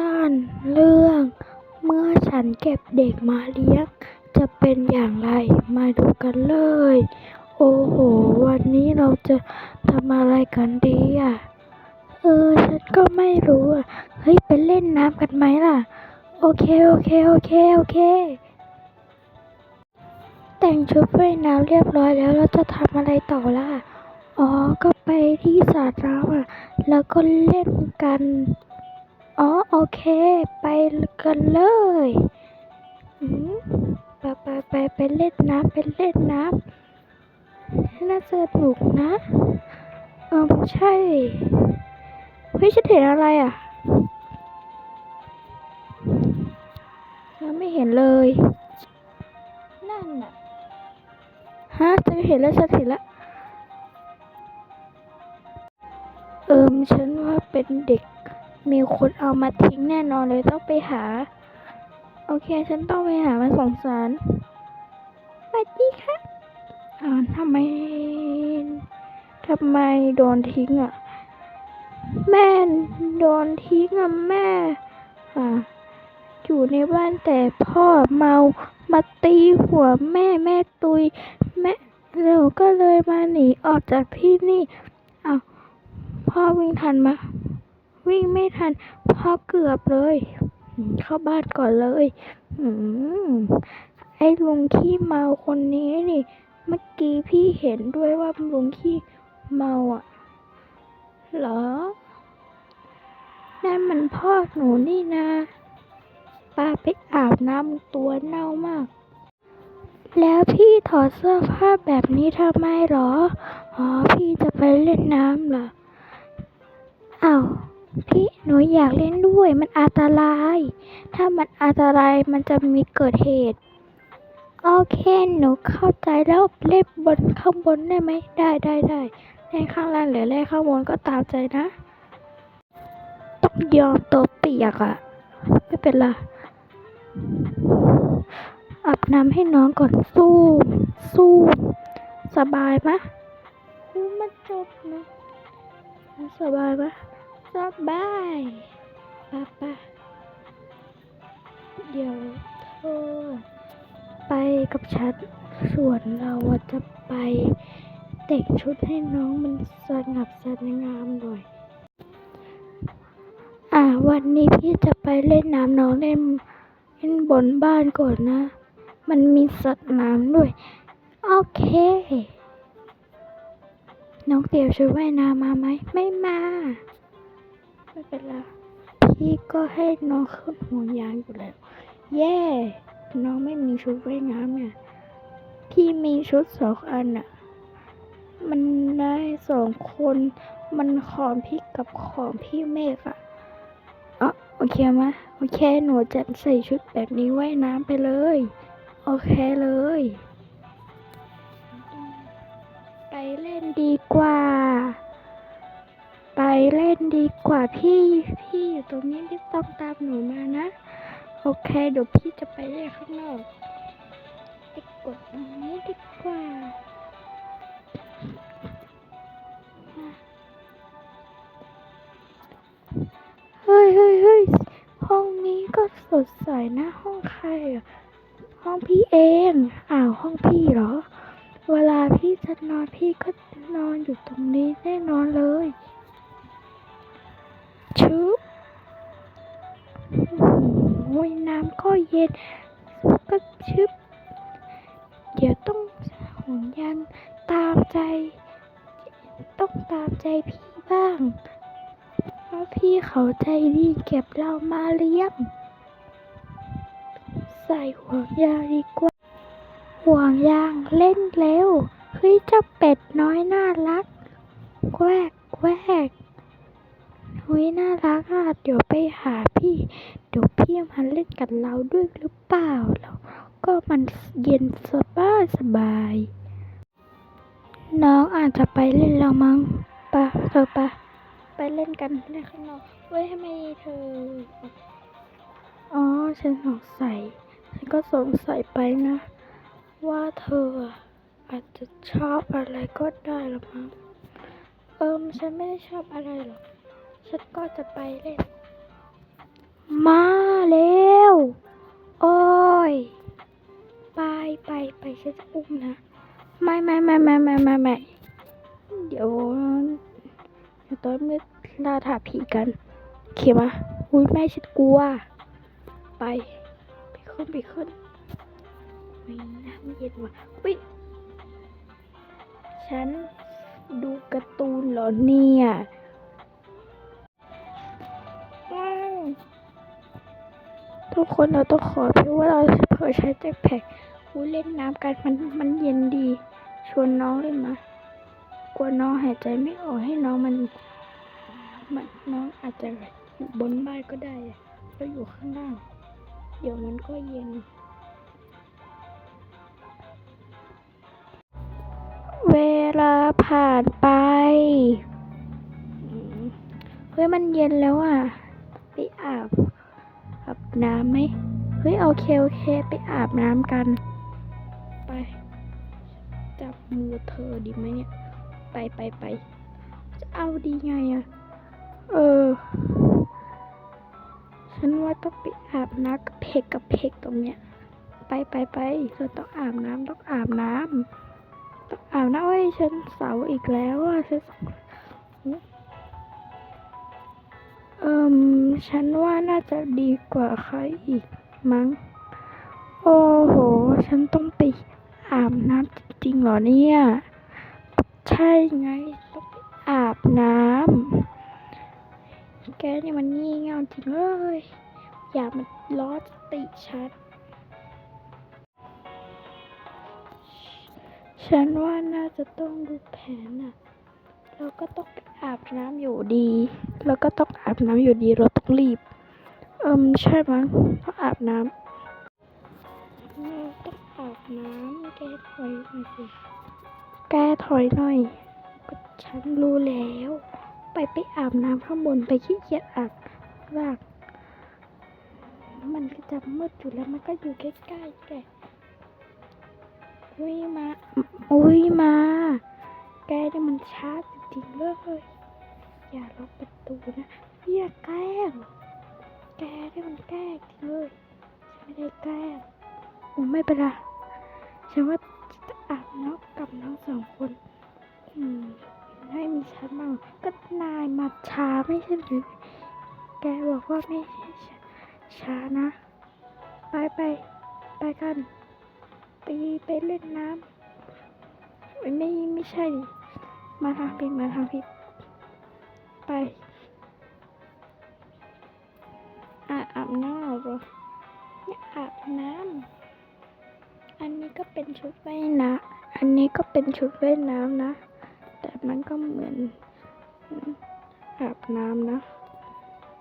สั้นเรื่อง เมื่อฉันเก็บเด็กมาเลี้ยง จะเป็นอย่างไรมาดูกันเลย โอ้โห วันนี้เราจะทำอะไรกันดีอะ เออ ฉันก็ไม่รู้อะ เฮ้ย ไปเล่นน้ำกันไหมล่ะ โอเค โอเค โอเค โอเค แต่งชุดว่ายน้ำเรียบร้อยแล้วเราจะทำอะไรต่อล่ะ อ๋อ ก็ไปที่สระน้ำอะ แล้วก็เล่นกัน อ๋อโอเค ไปกันเลยอืมไปไปไปไปเล่นน้ำไปเล่นน้ำน่าสนุกนะเออใช่เฮ้ยฉันเห็นอะไรอะยังไม่เห็นเลย นั่นน่ะฮะฉันเห็นแล้วฉันเห็นแล้วเอิมฉันว่าเป็นเด็ก มีคนเอามาทิ้งแน่นอนเลยต้องไปหา โอเค ฉันต้องไปหามันสงสารสวัสดีค่ะอ่าทำไมทำไมโดนทิ้งอะ แม่โดนทิ้งอะแม่อ่าอยู่ในบ้านแต่พ่อเมามาตีหัวแม่แม่ตุย แม่เราก็เลยมาหนีออกจากที่นี่อ้าวพ่อวิ่งทันมา วิ่งไม่ทันพ่อเกือบเลย เข้าบ้านก่อนเลยอไอ้ลุงขี้เมาคนนี้นี่ เมื่อกี้พี่เห็นด้วยว่าลุงขี้เมาอะเหรอ นั่นมันพ่อหนูนี่นาป้าไปอาบน้ำตัวเน่ามากแล้วพี่ถอดเสื้อผ้าแบบนี้ทำไมหรอ อ๋อ พี่จะไปเล่นน้ำเหรออ้าว พี่หนูอยากเล่นด้วย มันอันตราย ถ้ามันอันตรายมันจะมีเกิดเหตุ โอเค หนูเข้าใจแล้วเล่นบนข้างบนได้ไหม ได้ได้ได้เล่นข้างล่างหรือเล่นข้างบนก็ตามใจนะ ต้องยอมตัวเปียกอะไม่เป็นไรอาบน้ำให้น้องก่อนสู้สู้สบายปะดูมันจบนะ สบายปะ สบายปะปะเดี๋ยวเธอไปกับฉันส่วนเราจะไปแต่งชุดให้น้องมันสงับสงามหน่อย อ่า วันนี้พี่จะไปเล่นน้ำน้องเล่นเล่นบนบ้านก่อนนะ มันมีสัตว์น้ำด้วย โอเค น้องเตียวชุดว่ายน้ำมาไหม ไม่มา ไม่เป็นไรพี่ก็ให้น้องขึ้นห่วงยางอยู่แล้ว เย่ น้องไม่มีชุดว่ายน้ำเนี่ย พี่มีชุดสองอันอะมันได้สองคน มันของพี่กับของพี่เมฆอะอ๋อโอเคไหมโอเค หนูจะใส่ชุดแบบนี้ว่ายน้ำไปเลย โอเคเลย ไปเล่นดีกว่า ไปเล่นดีกว่าพี่พี่อยู่ตรงนี้ไม่ต้องตามหนูมานะ โอเคเดี๋ยวพี่จะไปเล่นข้างนอกไปกดตรงนี้ดีกว่าเฮ้ยเฮ้ยเฮ้ยห้องนี้ก็สดใสนะ ห้องใครอะห้องพี่เองอ้าวห้องพี่เหรอ เวลาพี่จะนอนพี่ก็นอนอยู่ตรงนี้แน่นอนเลย ชุบโอ้ยน้ำก็เย็นก็ชึบ เดี๋ยวต้องห่วงยางตามใจ ต้องตามใจพี่บ้าง เพราะพี่เขาใจดีเก็บเรามาเลี้ยง ใส่ห่วงยางดีกว่า ห่วงยางเล่นเร็ว เฮ้ยเจ้าเป็ดน้อยน่ารัก แควกแควก เฮ้ยน่ารักอะเดี๋ยวไปหาพี่ เดี๋ยวพี่มาเล่นกับเราด้วยหรือเปล่าแล้วก็มันเย็นสบายสบาย น้องอาจจะไปเล่นแล้วมั้งปะเธอปะไปเล่นกันเล่นข้างนอกเว้ยทำไมเธอ อ๋อ ฉันสงสัย ฉันก็สงสัยไปนะ ว่าเธออะอาจจะชอบอะไรก็ได้หรอมั้งเอิมฉันไม่ได้ชอบอะไรหรอก ฉันก็จะไปเล่น มาเร็วโอ้ย ไปไปไปฉันจะอุ้มนะ ไม่ไม่ไม่ไม่ไม่ไม่ไม่เดี๋ยวเดี๋ยวตอนมืดล่าถาผีกันโอเคมาอุ้ยแม่ฉันกลัว ไป ไปขึ้นไปขึ้นไม่น้ำเย็นว่ะอุ้ยฉันดูการ์ตูนเหรอเนี่ย ทุกคนเราต้องขอเพื่อว่าเราเผื่อใช้แจ็คแพ็คอู้เล่นน้ำกันมันมันเย็นดี ชวนน้องเล่นมากลัวน้องหายใจไม่ออกให้น้องมันมันน้องอาจจะอยู่บนบ้านก็ได้แล้วอยู่ข้างล่างเดี๋ยวมันก็เย็นเวลาผ่านไป เฮ้ย มันเย็นแล้วอะ ไปอาบ อาบน้ำไหมเฮ้ยโอเคโอเค ไปอาบน้ำกัน ไป จับมือเธอดีไหมเนี่ย ไปไปไปจะเอาดีไงอะเออ ฉันว่าต้องไปอาบน้ำกับเพกกับเพกตรงเนี้ย ไปไปไปเราต้องอาบน้ำต้องอาบน้ำต้องอาบน้ำเอ้ยฉันเสาอีกแล้วอะฉัน เอิมฉันว่าน่าจะดีกว่าใครอีกมั้ง โอ้โห ฉันต้องไปอาบน้ำจริงเหรอเนี่ย ใช่ไงต้องไปอาบน้ำแกนี่มันงี่เง่าจริงเลย อย่ามาล้อสติฉันฉันว่าน่าจะต้องดูแผนน่ะ เราก็ต้องไปอาบน้ำอยู่ดีเราก็ต้องอาบน้ำอยู่ดีเราต้องรีบ เอิมใช่มั้งต้องอาบน้ำเราต้องอาบน้ำแกถอยหน่อยสิแกถอยหน่อย ก็ฉันรู้แล้ว ไปไปอาบน้ำข้างบนไปขี้เกียจอาบล่างมันก็จะมืดอยู่แล้วมันก็อยู่ใกล้ๆแกอุ้ยมา อุ้ยมา แกนี่มันช้าจ ริงเลย อย่าล็อกประตูนะอย่าแกล้ง แกนี่มันแกล้งเลยฉันไม่ได้แกล้งโอ้ไม่เป็นไรฉันว่าจะอาบน้ำกับน้องสองคนอืมให้มีฉันมาก็นายมาช้าไม่ใช่หรือแกบอกว่าไม่ช่ช้าช้านะ ไปไปไปกัน ไปไปเล่นน้ำไม่ไม่ใช่ดิ มาทางผิดมาทางผิด ไปอาอาบน้ำเหรอเนี่ยอาบน้ำอันนี้ก็เป็นชุดว่ายน้ำอันนี้ก็เป็นชุดว่ายน้ำนะ แต่มันก็เหมือนอืมอาบน้ำนะ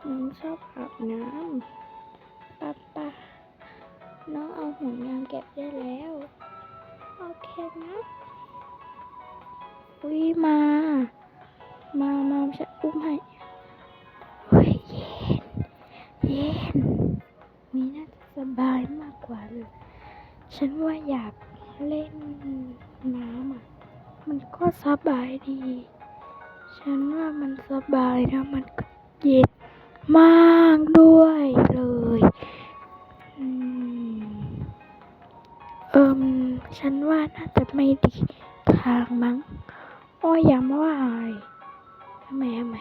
น้องชอบอาบน้ำป้าป้าน้องเอาห่วงยางเก็บได้แล้ว โอเคนะ อุ้ยมา มามาจะอุ้มให้เฮ้ยเย็น เย็น มีน่าจะสบายมากกว่าเลย ฉันว่าอยากเล่นน้ำอะ มันก็สบายดี ฉันว่ามันสบายนะมันก็เย็นมากด้วยเลยอืมเอิมฉันว่าน่าจะไม่ดีทางมั้ง โอ้ยอย่ามาว่าอะไรทำไมทำไม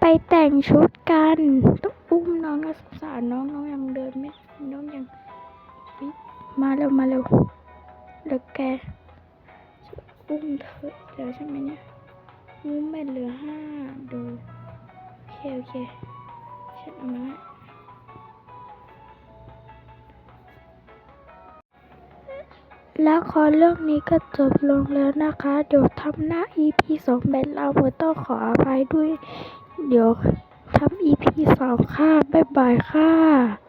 ไปแต่งชุดกัน ต้องอุ้มน้องนะสงสารน้องน้องยังเดินไม่น้องยังมาเร็วมาเร็วแล้วแกอุ้มเธออีกแล้วใช่ไหมเนี่ยอุ้มไม่เหลือห้าดูโอเคโอเคฉันเอามาละ ละคอเรื่องนี้ก็จบลงแล้วนะคะ เดี๋ยวทำหน้า EP สองแบบเราต้องขออภัยด้วย เดี๋ยวทำ EP สองค่ะ บ๊ายบายค่ะ